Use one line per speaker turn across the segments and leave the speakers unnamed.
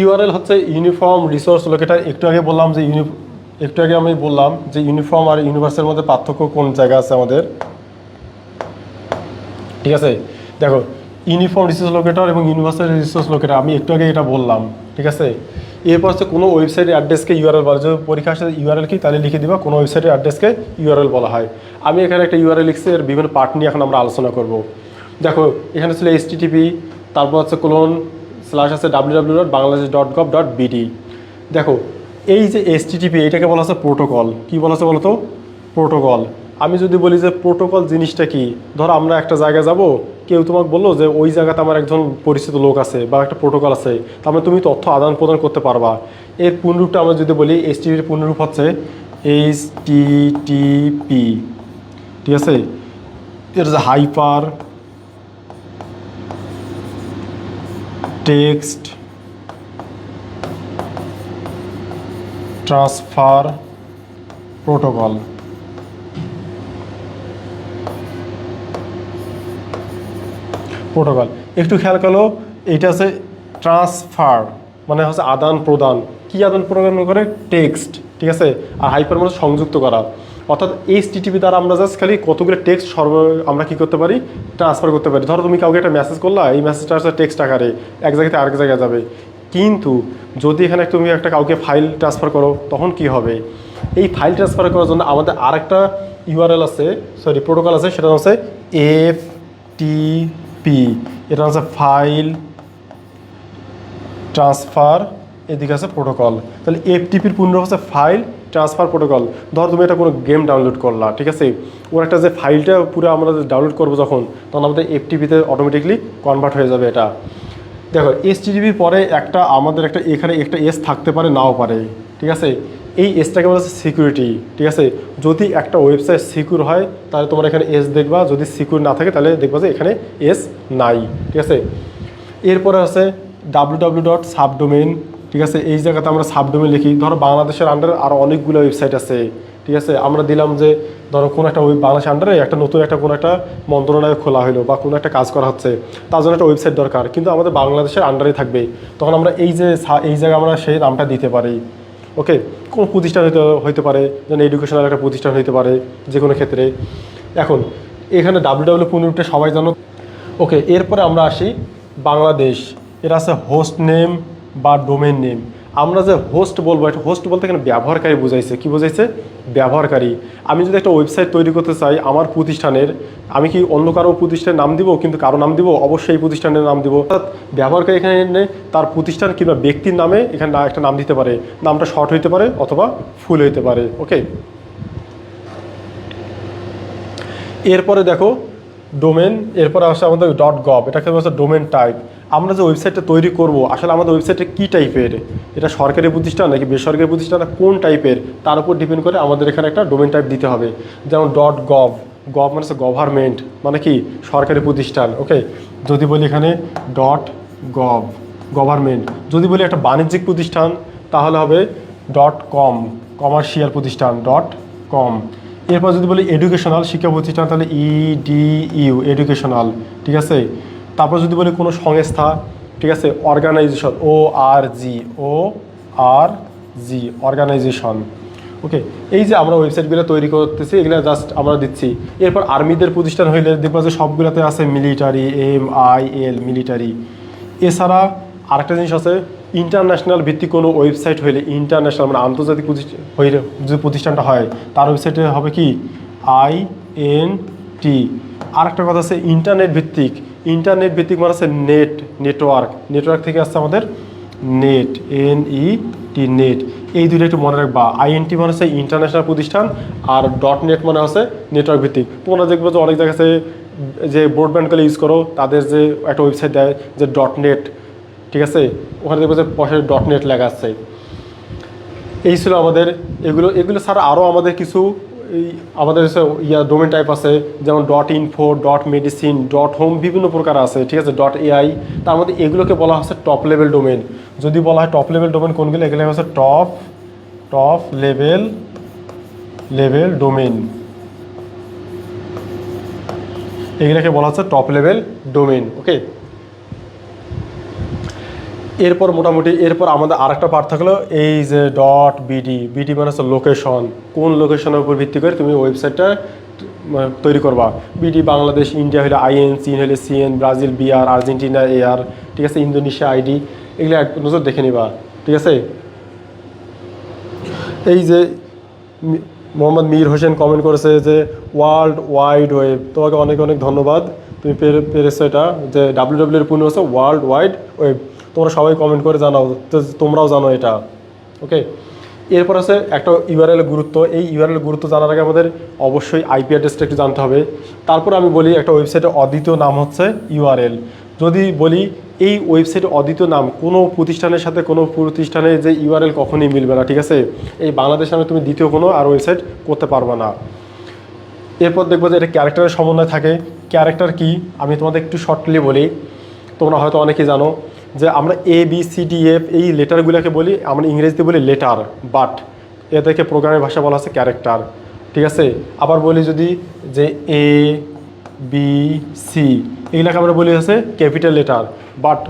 URL হচ্ছে uniform resource locator একটু আগে বললাম যে ইউনি একটু আগে আমি বললাম যে ইউনিফর্ম আর ইউনিভার্সের মধ্যে পার্থক্য কোন জায়গা আছে আমাদের? ঠিক আছে? দেখো ইউনিফর্ম রিসোর্স লোকেটার এবং ইউনিভার্সাল রিসোর্স লোকেটার আমি একটু আগে এটা বললাম, ঠিক আছে? এরপর হচ্ছে কোনো ওয়েবসাইটের অ্যাড্রেসকে ইউআরএল বলা যদি পরীক্ষা আসে ইউআরএল কি, তাহলে লিখে দিবা, কোনো ওয়েবসাইটের অ্যাড্রেসকে ইউআরএল বলা হয়। আমি এখানে একটা ইউআরএল লিখছি, এর বিভিন্ন পার্ট নিয়ে এখন আমরা আলোচনা করব। দেখো, এখানে ছিল এইচটিটিপি তারপর হচ্ছে কোলন স্ল্যাশ আছে W W dot Bangladesh dot gov dot BD দেখো, এই যে এসটিটিপি এটাকে বলা হচ্ছে প্রোটোকল কি বলা হচ্ছে বলো তো প্রোটোকল আমি যদি বলি যে প্রোটোকল জিনিসটা কি, ধর আমরা একটা জায়গায় যাব, কেউ তোমাকে বলল যে ওই জায়গাতে আমার একজন পরিচিত লোক আছে বা একটা প্রোটোকল আছে, তার মানে তুমি তথ্য আদান প্রদান করতে পারবা। এর পূর্ণরূপটা আমরা যদি বলি এসটিপির পূর্ণরূপ হচ্ছে এইচ টিটিপি ঠিক আছে? এটা যে hyper text transfer protocol. Protocol. একটু খেয়াল করো এইটা হচ্ছে ট্রান্সফার মানে হচ্ছে আদান প্রদান কি আদান প্রদান করে? টেক্সট, ঠিক আছে? আর হাইপার মানে সংযুক্ত করা। অর্থাৎ এইচ টিটিপি দ্বারা আমরা জাস্ট খালি কতগুলো টেক্সট সর্ব আমরা কি করতে পারি? ট্রান্সফার করতে পারি। ধরো তুমি কাউকে একটা মেসেজ করলা, এই মেসেজটা হচ্ছে টেক্সট আকারে, এক জায়গাতে আরেক জায়গায় যাবে। কিন্তু যদি এখানে তুমি একটা কাউকে ফাইল ট্রান্সফার করো, তখন কি হবে? এই ফাইল ট্রান্সফার করার জন্য আমাদের আরেকটা ইউআরএল আছে সরি প্রোটোকল আছে, সেটা হচ্ছে এফ টিপি এটা হচ্ছে ফাইল ট্রান্সফার এদিকে আছে প্রোটোকল তাহলে এফটিপির পূর্ণ হচ্ছে ফাইল ট্রান্সফার প্রোটোকল ধর তুমি এটা কোনো গেম ডাউনলোড করলা, ঠিক আছে? ওর একটা যে ফাইলটা পুরো আমরা ডাউনলোড করব যখন, তখন আমাদের এফটিপিতে অটোমেটিকলি কনভার্ট হয়ে যাবে এটা। দেখো এস পরে একটা আমাদের একটা এখানে একটা এস থাকতে পারে, নাও পারে, ঠিক আছে? এই এসটাকে বলা হচ্ছে সিকিউরিটি ঠিক আছে? যদি একটা ওয়েবসাইট সিকিউর হয়, তাহলে তোমার এখানে এস দেখবা, যদি সিকিউর না থাকে, তাহলে দেখবা যে এখানে এস নাই, ঠিক আছে? এরপরে আছে ডাব্লিউ ডাব্লিউ ডট সাবডোমেন ঠিক আছে? এই জায়গাতে আমরা সাবডোমেন লিখি। ধরো বাংলাদেশের আন্ডারে আরও অনেকগুলো ওয়েবসাইট আছে, ঠিক আছে? আমরা দিলাম যে, ধরো কোনো একটা ওয়েব বাংলাদেশের আন্ডারে একটা নতুন একটা কোনো একটা মন্ত্রণালয় খোলা হলো বা কোনো একটা কাজ করা হচ্ছে, তার জন্য একটা ওয়েবসাইট দরকার। কিন্তু আমাদের বাংলাদেশের আন্ডারে থাকবে তখন আমরা এই যে এই জায়গায় আমরা সেই নামটা দিতে পারি। ওকে কোনো প্রতিষ্ঠান হইতে হইতে পারে যেন এডুকেশনাল একটা প্রতিষ্ঠান হইতে পারে যে কোনো ক্ষেত্রে। এখন, এখানে ডাব্লিউ ডাব্লিউ পুনরূপটা সবাই জানো। ওকে এরপরে আমরা আসি বাংলাদেশ। এটা আছে হোস্ট নেম বা ডোমেন নেম আমরা যে হোস্ট বলব একটা হোস্ট বলতে এখানে ব্যবহারকারী বোঝাইছে? কি বোঝাইছে? ব্যবহারকারী। আমি যদি একটা ওয়েবসাইট তৈরি করতে চাই, আমার প্রতিষ্ঠানের, আমি কি অন্য কারও প্রতিষ্ঠানের নাম দিব, কিন্তু কারও নাম দিব? অবশ্যই এই প্রতিষ্ঠানের নাম দিব। অর্থাৎ ব্যবহারকারী এখানে তার প্রতিষ্ঠান কিংবা ব্যক্তির নামে এখানে একটা নাম দিতে পারে। নামটা শর্ট হইতে পারে অথবা ফুল হইতে পারে ওকে এরপরে দেখো ডোমেন এরপরে আসে আমাদের ডট গভ এটাকে হচ্ছে ডোমেন টাইপ আমরা যে ওয়েবসাইটটা তৈরি করব, আসলে আমাদের ওয়েবসাইটটা কী টাইপের এটা সরকারি প্রতিষ্ঠান নাকি বেসরকারি প্রতিষ্ঠান কোন টাইপের তার উপর ডিপেন্ড করে আমাদের এখানে একটা ডোমেন টাইপ দিতে হবে। যেমন ডট গভ গভ মানে গভর্নমেন্ট মানে কি? সরকারি প্রতিষ্ঠান ওকে যদি বলি এখানে ডট গভ গভর্নমেন্ট যদি বলি একটা বাণিজ্যিক প্রতিষ্ঠান, তাহলে হবে ডট কম কমার্শিয়াল প্রতিষ্ঠান ডট কম এরপর যদি বলি এডুকেশনাল শিক্ষা প্রতিষ্ঠান, তাহলে ইডিইউ এডুকেশনাল ঠিক আছে? তারপর যদি বলি কোনো সংস্থা, ঠিক আছে অর্গানাইজেশন ও আর জি ও আর জি অর্গানাইজেশন ওকে এই যে আমরা ওয়েবসাইটগুলো তৈরি করতেছি, এগুলো জাস্ট আমরা দিচ্ছি। এরপর আর্মিদের প্রতিষ্ঠান হইলে দেখবা যে সবগুলোতে আছে military M I L military এছাড়া আরেকটা জিনিস আছে ইন্টারন্যাশনাল ভিত্তিক কোনো ওয়েবসাইট হইলে ইন্টারন্যাশনাল মানে আন্তর্জাতিক হইলে যে প্রতিষ্ঠানটা হয়, তার ওয়েবসাইটে হবে কি? আই এন টি আরেকটা কথা আছে ইন্টারনেট ভিত্তিক। ইন্টারনেট ভিত্তিক মানে আছে নেট, নেটওয়ার্ক। নেটওয়ার্ক থেকে আসছে আমাদের net N E T net. এই দুটো একটু মনে রাখবা। আইএনটি মানে হচ্ছে ইন্টারন্যাশনাল প্রতিষ্ঠান আর ডট নেট মানে হচ্ছে নেটওয়ার্ক ভিত্তিক। তোমরা দেখবে যে অনেক জায়গাতে যে ব্রডব্যান্ডগুলো ইউজ করো, তাদের যে একটা ওয়েবসাইট দেয় যে ডট নেট ঠিক আছে? ওখানে দেখবে যে পাশে ডট নেট লেখা আছে। এই ছিল আমাদের। এগুলো এগুলো ছাড়া আরও আমাদের কিছু আমাদের ইয়া ডোমেন টাইপ আছে, যেমন dot info dot medicine dot home বিভিন্ন প্রকার আছে, ঠিক আছে? ডট এআই তার মধ্যে এগুলোকে বলা হচ্ছে টপ লেভেল ডোমেন যদি বলা হয় টপ লেভেল ডোমেন কোনগুলো, এগুলো হচ্ছে top top level level domain এগুলোকে বলা হচ্ছে টপ লেভেল ডোমেন ওকে এরপর মোটামুটি, এরপর আমাদের আরেকটা পার্ট থাকল, এই যে ডট বিডি বিডি মানে হচ্ছে লোকেশন কোন লোকেশনের উপর ভিত্তি করে তুমি ওয়েবসাইটটা মানে তৈরি করবা। বিডি বাংলাদেশ, ইন্ডিয়া হলে আইএন, চীন হলে CN, Brazil, BR, Argentina, AR, ঠিক আছে, ইন্দোনেশিয়া, আইডি, এগুলো এক নজর দেখে নিবা, ঠিক আছে? এই যে মোহাম্মদ মীর হোসেন কমেন্ট করেছে যে ওয়ার্ল্ড ওয়াইড ওয়েব তোমাকে অনেক অনেক ধন্যবাদ, তুমি পেরে, পেরেছ এটা, যে ডাব্লিউ ডাব্লিউ এর পূর্ণ হচ্ছে ওয়ার্ল্ড ওয়াইড ওয়েব তোমরা সবাই কমেন্ট করে জানাও, তো তোমরাও জানো এটা ওকে এরপর আছে একটা ইউআরএল গুরুত্ব, এই ইউআরএল গুরুত্ব জানার আগে আমাদের অবশ্যই আইপি অ্যাড্রেসটা একটু জানতে হবে। তারপর আমি বলি একটা ওয়েবসাইটের অদ্বিতীয় নাম হচ্ছে ইউআরএল যদি বলি এই ওয়েবসাইটের অদ্বিতীয় নাম কোনো প্রতিষ্ঠানের সাথে কোনো প্রতিষ্ঠানের যে ইউআরএল কখনই মিলবে না, ঠিক আছে? এই বাংলাদেশ নামে তুমি দ্বিতীয় কোনো আর ওয়েবসাইট করতে পারবে না। এরপর দেখব যে এটা ক্যারেক্টারের সমন্বয় থাকে। ক্যারেক্টার কি? আমি তোমাদের একটু শর্টলি বলি। তোমরা হয়তো অনেকেই জানো যে আমরা A B C D F এই লেটারগুলোকে বলি, আমরা ইংরেজিতে বলি লেটার বাট এদেরকে প্রোগ্রামের ভাষা বলা হচ্ছে ক্যারেক্টার ঠিক আছে? আবার বলি যদি যে এ বি সি এগুলাকে আমরা বলি হচ্ছে ক্যাপিটাল লেটার বাট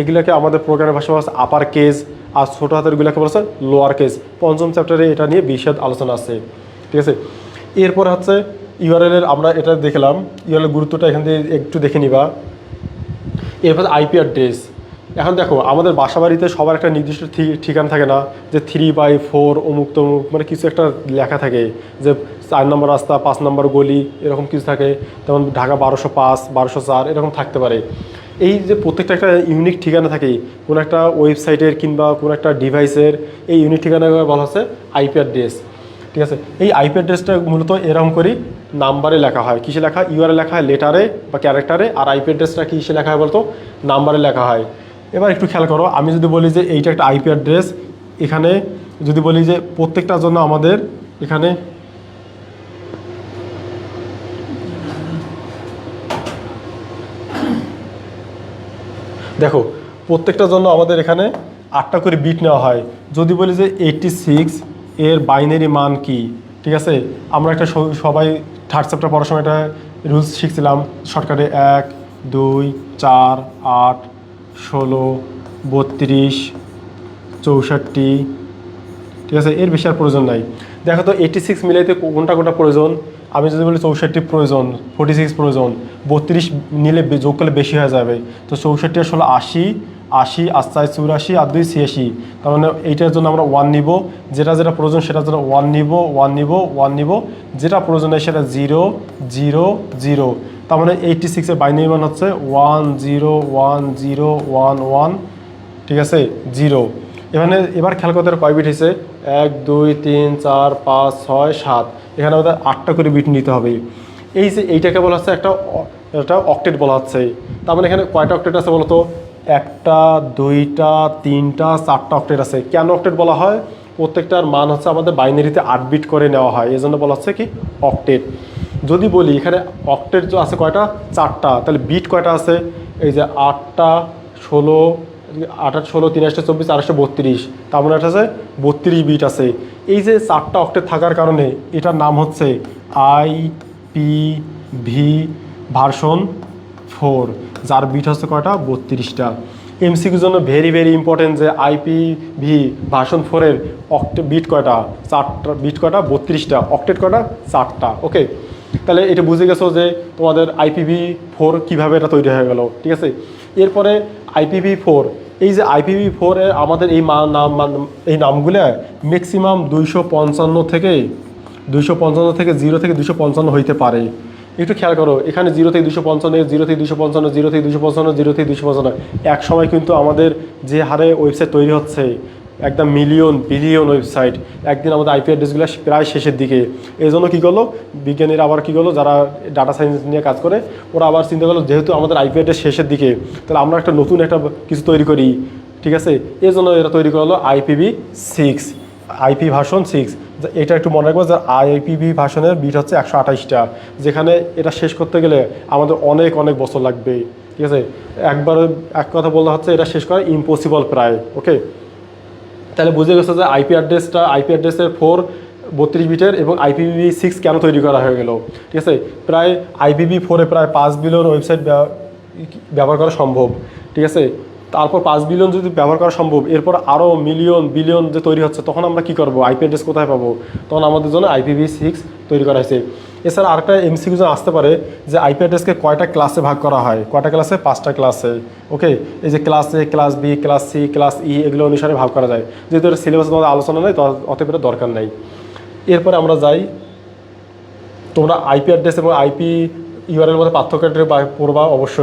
এগুলাকে আমাদের প্রোগ্রামের ভাষা বলা হচ্ছে আপার কেস আর ছোটো হাতেরগুলোকে বলা হচ্ছে লোয়ার কেস পঞ্চম চ্যাপ্টারে এটা নিয়ে বিশদ আলোচনা আছে, ঠিক আছে? এরপর হচ্ছে ইউআরএল এর আমরা এটা দেখলাম ইউআরএল গুরুত্বটা এখান থেকে একটু দেখে নিবা। এরপর আইপি অ্যাড্রেস এখন দেখো, আমাদের বাসা বাড়িতে সবার একটা নির্দিষ্ট ঠিকানা থাকে না, যে থ্রি বাই ফোর অমুক তমুক মানে কিছু একটা লেখা থাকে, যে চার নম্বর রাস্তা, পাঁচ নম্বর গলি, এরকম কিছু থাকে, যেমন ঢাকা বারোশো পাঁচ, বারোশো চার, এরকম থাকতে পারে। এই যে প্রত্যেকটা একটা ইউনিক ঠিকানা থাকে, কোনো একটা ওয়েবসাইটের কিংবা কোনো একটা ডিভাইসের এই ইউনিক ঠিকানা বলা হচ্ছে আইপি অ্যাড্রেস ঠিক আছে? এই আইপি অ্যাড্রেসটা মূলত এরকম করি নাম্বারে লেখা হয়। কিসে লেখা? ইউআর লেখা হয় লেটারে বা ক্যারেক্টারে আর আইপি অ্যাড্রেসটা কিসে লেখা হয় বলতো? নাম্বারে লেখা হয়। এবার একটু খেয়াল করো, আমি যদি বলি যে এইটা একটা আইপি অ্যাড্রেস এখানে যদি বলি যে প্রত্যেকটার জন্য আমাদের এখানে দেখো, প্রত্যেকটার জন্য আমাদের এখানে আটটা করে বিট নেওয়া হয়। যদি বলি যে এইটটি সিক্স এর বাইনারি মান কি, ঠিক আছে? আমরা একটা সবাই থার্ড চ্যাপ্টার পড়ার সময় একটা রুলস শিখছিলাম শর্টকাটে এক, দুই, চার, আট ষোলো, বত্রিশ, চৌষট্টি, ঠিক আছে? এর বেশি আর প্রয়োজন নাই। দেখো তো এইটি সিক্স মিলাইতে কোনটা কোনটা প্রয়োজন? আমি যদি বলি চৌষট্টি প্রয়োজন ফোর্টি সিক্স প্রয়োজন, বত্রিশ নিলে যোগ করলে বেশি হয়ে যাবে। তো চৌষট্টি ষোলো, আশি আশি আস্তায় চুরাশি, আর দুই, ছিয়াশি। তার মানে এইটার জন্য আমরা ওয়ান নিব। যেটা যেটা প্রয়োজন সেটার জন্য ওয়ান নিব ওয়ান নিব ওয়ান নিব। যেটা প্রয়োজন নেই সেটা জিরো জিরো জিরো তার মানে এইটটি সিক্সের বাইনারি মান হচ্ছে one zero one zero one one ঠিক আছে? জিরো এখানে এবার খেয়াল করতে কয় বিট হয়েছে? এক, দুই, তিন, চার, পাঁচ, ছয়, সাত। এখানে আমাদের আটটা করে বিট নিতে হবে। এই যে এইটাকে বলা হচ্ছে একটা একটা অক্টেট বলা হচ্ছে। তার মানে এখানে কয়টা অক্টেট আছে বলতো? একটা, দুইটা, তিনটা, চারটা অক্টেট আছে। কেন অক্টেট বলা হয়? প্রত্যেকটার মান হচ্ছে আমাদের বাইনারিতে আট বিট করে নেওয়া হয়। এই জন্য বলা হচ্ছে কি? অক্টেট যদি বলি এখানে অক্টের আছে কয়টা? চারটা। তাহলে বিট কয়টা আছে? এই যে আটটা, ষোলো আঠাশ ষোলো, তিন চব্বিশ আড়াইশো বত্রিশ। তার মানে আছে বত্রিশ বিট আছে। এই যে চারটা অক্টের থাকার কারণে এটার নাম হচ্ছে I P V version four যার বিট হচ্ছে কয়টা? বত্রিশটা। এমসিকিউর জন্য ভেরি ভেরি ইম্পর্টেন্ট যে আইপি ভি ভার্সন ফোরের অক্টে বিট কয়টা? চারটা বিট কয়টা? বত্রিশটা। অক্টেট কয়টা? চারটা। ওকে তাহলে এটা বুঝে গেছো যে তোমাদের আইপিভি ফোর কীভাবে এটা তৈরি হয়ে গেল, ঠিক আছে? এরপরে আইপিভি ফোর এই যে আইপিভি ফোরে আমাদের এই নাম এই নামগুলো ম্যাক্সিমাম দুইশো পঞ্চান্ন থেকে দুইশো পঞ্চান্ন থেকে জিরো থেকে দুশো পঞ্চান্ন হইতে পারে। একটু খেয়াল করো, এখানে জিরো থেকে দুশো পঞ্চান্ন জিরো থেকে দুশো পঞ্চান্ন জিরো থেকে দুশো পঞ্চান্ন জিরো থেকে দুশো পঞ্চান্ন এক সময় কিন্তু আমাদের যে হারে ওয়েবসাইট তৈরি হচ্ছে একদম মিলিয়ন বিলিয়ন ওয়েবসাইট একদিন আমাদের আইপি অ্যাড্রেসগুলো প্রায় শেষের দিকে। এই জন্য কী করল? বিজ্ঞানীরা আবার কী করল? যারা ডাটা সায়েন্স নিয়ে কাজ করে, ওরা আবার চিন্তা করল, যেহেতু আমাদের আইপি অ্যাড্রেস শেষের দিকে, তাহলে আমরা একটা নতুন একটা কিছু তৈরি করি। ঠিক আছে? এই জন্য এরা তৈরি করল IPV six IP version six এটা একটু মনে রাখব যে আইপিভি ভাষণের বিট হচ্ছে একশো আঠাশটা যেখানে এটা শেষ করতে গেলে আমাদের অনেক অনেক বছর লাগবে। ঠিক আছে? একবার এক কথা বলতে হচ্ছে এটা শেষ করা ইম্পসিবল প্রায় ওকে তাহলে বুঝে গেছে যে আইপি অ্যাড্রেসটা আইপি অ্যাড্রেসের ফোর বত্রিশ বিটের এবং আইপিভি সিক্স কেন তৈরি করা হয়ে গেল? ঠিক আছে? প্রায় আইপিভি ফোরে প্রায় পাঁচ বিলিয়ন ওয়েবসাইট ব্যবহার করা সম্ভব। ঠিক আছে? তারপর পাঁচ বিলিয়ন যদি ব্যবহার করা সম্ভব, এরপর আরও মিলিয়ন বিলিয়ন যে তৈরি হচ্ছে, তখন আমরা কি করব? আইপি অ্যাড্রেস কোথায় পাবো? তখন আমাদের জন্য আইপিভি সিক্স তৈরি করা হয়েছে। এছাড়া আরেকটা এমসিকিউ আসতে পারে যে আইপি অ্যাড্রেসকে কয়টা ক্লাসে ভাগ করা হয়? কয়টা ক্লাসে পাঁচটা ক্লাসে ওকে এই যে class A class B class C class E এগুলো অনুসারে ভাগ করা যায়। যেহেতু এটা সিলেবাস তোমাদের আলোচনা নেই অত এটা দরকার নেই। এরপরে আমরা যাই। তোমরা আইপি অ্যাড্রেস এবং আইপি ইউআরএল মধ্যে পার্থক্যের পড়বা অবশ্যই